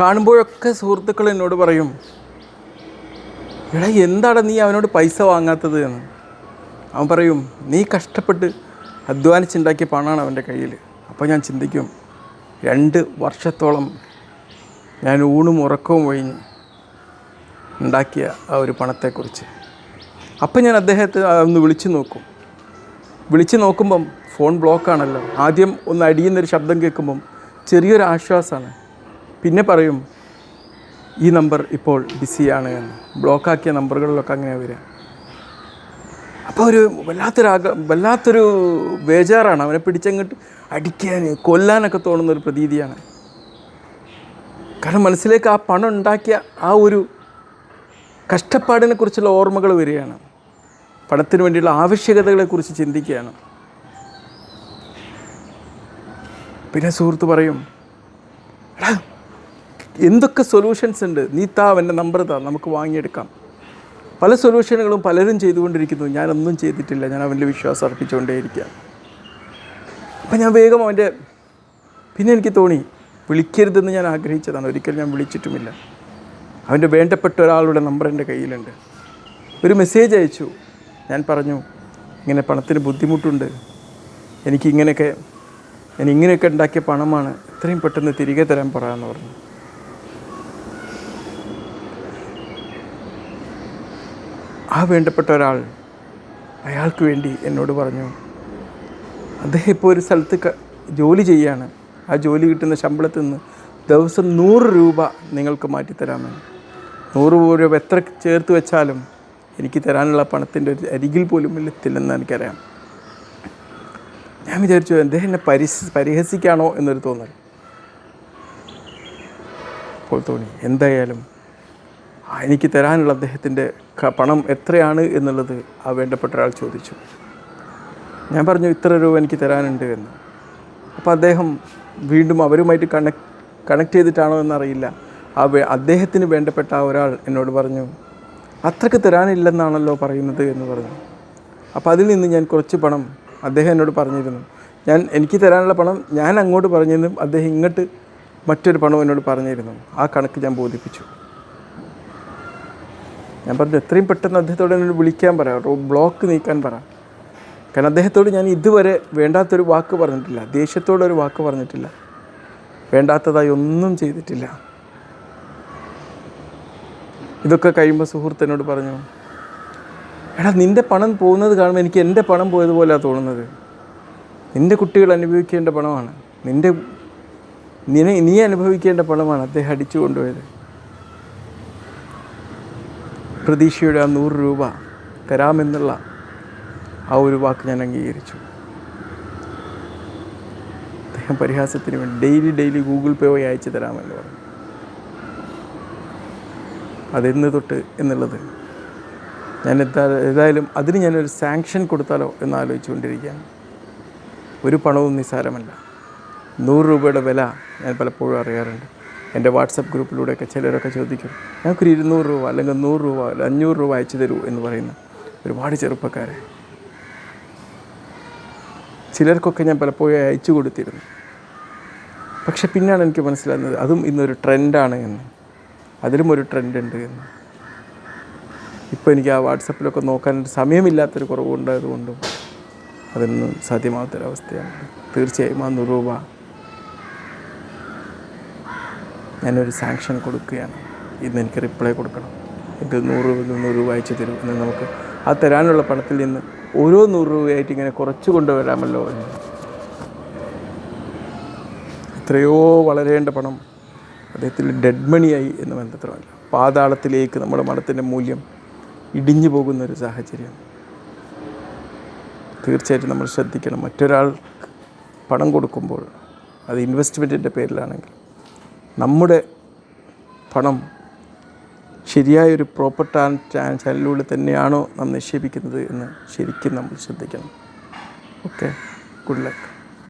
കാണുമ്പോഴൊക്കെ സുഹൃത്തുക്കൾ എന്നോട് പറയും എടാ എന്താണ് നീ അവനോട് പൈസ വാങ്ങാത്തത് എന്ന്? അവൻ പറയും നീ കഷ്ടപ്പെട്ട് അധ്വാനിച്ചുണ്ടാക്കിയ പണമാണ് അവന്റെ കയ്യിൽ. അപ്പോൾ ഞാൻ ചിന്തിക്കും രണ്ട് വർഷത്തോളം ഞാൻ ഊണും ഉറക്കവും ഒഴിഞ്ഞ് ഉണ്ടാക്കിയ ആ ഒരു പണത്തെക്കുറിച്ച്. അപ്പം ഞാൻ അദ്ദേഹത്തെ ഒന്ന് വിളിച്ചു നോക്കും. വിളിച്ചു നോക്കുമ്പം ഫോൺ ബ്ലോക്കാണല്ലോ ആദ്യം ഒന്ന് അടിയുന്നൊരു ശബ്ദം കേൾക്കുമ്പം ചെറിയൊരു ആശ്വാസമാണ്. പിന്നെ പറയും ഈ നമ്പർ ഇപ്പോൾ ബിസിയാണ് എന്ന്. ബ്ലോക്കാക്കിയ നമ്പറുകളിലൊക്കെ അങ്ങനെ വരിക. അപ്പോൾ ഒരു വല്ലാത്തൊരു ആക വല്ലാത്തൊരു ബേജാറാണ്. അവനെ പിടിച്ചങ്ങോട്ട് അടിക്കാൻ കൊല്ലാനൊക്കെ തോന്നുന്ന ഒരു പ്രതീതിയാണ്. കാരണം മനസ്സിലേക്ക് ആ പണം ഉണ്ടാക്കിയ ആ ഒരു കഷ്ടപ്പാടിനെ കുറിച്ചുള്ള ഓർമ്മകൾ വരികയാണ്. പണത്തിന് വേണ്ടിയുള്ള ആവശ്യകതകളെക്കുറിച്ച് ചിന്തിക്കുകയാണ്. പിന്നെ സുഹൃത്ത് പറയും എടാ എന്തൊക്കെ സൊല്യൂഷൻസ് ഉണ്ട്? നീ താ അവന്റെ നമ്പർ താ നമുക്ക് വാങ്ങിയെടുക്കാം. പല സൊല്യൂഷനുകളും പലരും ചെയ്തുകൊണ്ടിരിക്കുന്നു. ഞാനൊന്നും ചെയ്തിട്ടില്ല. ഞാൻ അവന്റെ വിശ്വാസം അർപ്പിച്ചുകൊണ്ടേയിരിക്കുക. അപ്പം ഞാൻ വേഗം അവന്റെ പിന്നെ എനിക്ക് തോന്നി വിളിക്കരുതെന്ന് ഞാൻ ആഗ്രഹിച്ചതാണ്. ഒരിക്കലും ഞാൻ വിളിച്ചിട്ടുമില്ല. അവന്റെ വേണ്ടപ്പെട്ട ഒരാളുടെ നമ്പർ എന്റെ കയ്യിലുണ്ട്. ഒരു മെസ്സേജ് അയച്ചു. ഞാൻ പറഞ്ഞു ഇങ്ങനെ പണത്തിന് ബുദ്ധിമുട്ടുണ്ട്. എനിക്കിങ്ങനെയൊക്കെ ഞാൻ ഇങ്ങനെയൊക്കെ ഉണ്ടാക്കിയ പണമാണ്. എത്രയും പെട്ടെന്ന് തിരികെ തരാൻ പറയാമെന്ന് പറഞ്ഞു. ആ വേണ്ടപ്പെട്ട ഒരാൾ അയാൾക്ക് വേണ്ടി എന്നോട് പറഞ്ഞു അദ്ദേഹം ഇപ്പോൾ ഒരു സ്ഥലത്ത് ജോലി ചെയ്യാണ്. ആ ജോലി കിട്ടുന്ന ശമ്പളത്തിൽ നിന്ന് ദിവസം നൂറ് രൂപ നിങ്ങൾക്ക് മാറ്റിത്തരാമെന്ന് നൂറ് രൂപ എത്ര ചേർത്ത് വെച്ചാലും എനിക്ക് തരാനുള്ള പണത്തിന്റെ ഒരു അരികിൽ പോലും എത്തില്ലെന്ന് എനിക്കറിയാം. ഞാൻ വിചാരിച്ചു അദ്ദേഹം എന്നെ പരി പരിഹസിക്കാണോ എന്നൊരു തോന്നൽ. അപ്പോൾ തോന്നി എന്തായാലും എനിക്ക് തരാനുള്ള അദ്ദേഹത്തിന്റെ പണം എത്രയാണ് എന്നുള്ളത് ആ വേണ്ടപ്പെട്ട ഒരാൾ ചോദിച്ചു. ഞാൻ പറഞ്ഞു ഇത്ര രൂപ എനിക്ക് തരാനുണ്ട് എന്ന്. അപ്പോൾ അദ്ദേഹം വീണ്ടും അവരുമായിട്ട് കണക്ട് കണക്ട് ചെയ്തിട്ടാണോ എന്നറിയില്ല. ആ അദ്ദേഹത്തിന് വേണ്ടപ്പെട്ട ആ ഒരാൾ എന്നോട് പറഞ്ഞു അത്രയ്ക്ക് തരാനില്ലെന്നാണല്ലോ പറയുന്നത് എന്ന് പറഞ്ഞു. അപ്പോൾ അതിൽ നിന്ന് ഞാൻ കുറച്ച് പണം അദ്ദേഹം എന്നോട് പറഞ്ഞിരുന്നു. ഞാൻ എനിക്ക് തരാനുള്ള പണം ഞാൻ അങ്ങോട്ട് പറഞ്ഞിരുന്നു അദ്ദേഹം ഇങ്ങോട്ട് മറ്റൊരു പണം എന്നോട് പറഞ്ഞിരുന്നു. ആ കണക്ക് ഞാൻ ബോധിപ്പിച്ചു. ഞാൻ പറഞ്ഞു എത്രയും പെട്ടെന്ന് അദ്ദേഹത്തോട് എന്നോട് വിളിക്കാൻ പറ. ബ്ലോക്ക് നീക്കാൻ പറ. കാരണം അദ്ദേഹത്തോട് ഞാൻ ഇതുവരെ വേണ്ടാത്തൊരു വാക്ക് പറഞ്ഞിട്ടില്ല. ദേഷ്യത്തോടൊരു വാക്ക് പറഞ്ഞിട്ടില്ല. വേണ്ടാത്തതായി ഒന്നും ചെയ്തിട്ടില്ല. ഇതൊക്കെ കഴിയുമ്പോൾ സുഹൃത്തിനോട് പറഞ്ഞു എടാ നിന്റെ പണം പോകുന്നത് കാണുമ്പോൾ എനിക്ക് എന്റെ പണം പോയതുപോലെയാണ് തോന്നുന്നത്. നിന്റെ കുട്ടികൾ അനുഭവിക്കേണ്ട പണമാണ്. നിന്റെ നീ അനുഭവിക്കേണ്ട പണമാണ് അദ്ദേഹം അടിച്ചു കൊണ്ടുപോയത്. പ്രതീക്ഷയുടെ ആ നൂറ് രൂപ തരാമെന്നുള്ള ആ ഒരു വാക്ക് ഞാൻ അംഗീകരിച്ചു. അദ്ദേഹം പരിഹാസത്തിന് വേണ്ടി ഡെയിലി ഡെയിലി ഗൂഗിൾ പേ വഴി അയച്ചു തരാമെന്ന് പറഞ്ഞു. അതെന്ന് തൊട്ട് എന്നുള്ളത് ഞാൻ ഏതായാലും അതിന് ഞാനൊരു സാങ്ഷൻ കൊടുത്താലോ എന്ന് ആലോചിച്ചുകൊണ്ടിരിക്കുകയാണ്. ഒരു പണവും നിസ്സാരമല്ല. നൂറ് രൂപയുടെ വില ഞാൻ പലപ്പോഴും അറിയാറുണ്ട്. എന്റെ വാട്സപ്പ് ഗ്രൂപ്പിലൂടെയൊക്കെ ചിലരൊക്കെ ചോദിക്കും ഞങ്ങൾക്കൊരു ഇരുന്നൂറ് രൂപ അല്ലെങ്കിൽ നൂറ് രൂപ അല്ല അഞ്ഞൂറ് രൂപ അയച്ചു തരൂ എന്ന് പറയുന്ന ഒരുപാട് ചെറുപ്പക്കാരെ. ചിലർക്കൊക്കെ ഞാൻ പലപ്പോഴും അയച്ചു കൊടുത്തിരുന്നു. പക്ഷെ പിന്നെയാണ് എനിക്ക് മനസ്സിലാകുന്നത് അതും ഇന്നൊരു ട്രെൻഡാണ് എന്ന്. അതിലും ഒരു ട്രെൻഡ് ഉണ്ട് എന്ന്. ഇപ്പോൾ എനിക്ക് ആ വാട്സപ്പിലൊക്കെ നോക്കാൻ സമയമില്ലാത്തൊരു കുറവുണ്ടായതുകൊണ്ടും അതൊന്നും സാധ്യമാകാത്തൊരവസ്ഥയാണ് തീർച്ചയായും ആ നൂറ് രൂപ ഞാനൊരു സാങ്ഷൻ കൊടുക്കുകയാണ്. ഇന്ന് എനിക്ക് റിപ്ലൈ കൊടുക്കണം. എനിക്ക് നൂറ് രൂപ നൂറ് രൂപ അയച്ചു തരും എന്ന് നമുക്ക് ആ തരാനുള്ള പണത്തിൽ നിന്ന് ഓരോ നൂറ് രൂപയായിട്ട് ഇങ്ങനെ കുറച്ച് കൊണ്ടുവരാമല്ലോ. എത്രയോ വളരേണ്ട പണം അദ്ദേഹത്തിൽ ഡെഡ് മണിയായി എന്ന് ബന്ധത്രമല്ല പാതാളത്തിലേക്ക് നമ്മുടെ മണത്തിന്റെ മൂല്യം ഇടിഞ്ഞു പോകുന്ന ഒരു സാഹചര്യം. തീർച്ചയായിട്ടും നമ്മൾ ശ്രദ്ധിക്കണം. മറ്റൊരാൾ പണം കൊടുക്കുമ്പോൾ അത് ഇൻവെസ്റ്റ്മെന്റിന്റെ പേരിലാണെങ്കിൽ നമ്മുടെ പണം ശരിയായൊരു പ്രോപ്പർ ചാനലിലൂടെ തന്നെയാണോ നാം നിക്ഷേപിക്കുന്നത് എന്ന് ശരിക്കും നമ്മൾ ശ്രദ്ധിക്കണം. Okay good luck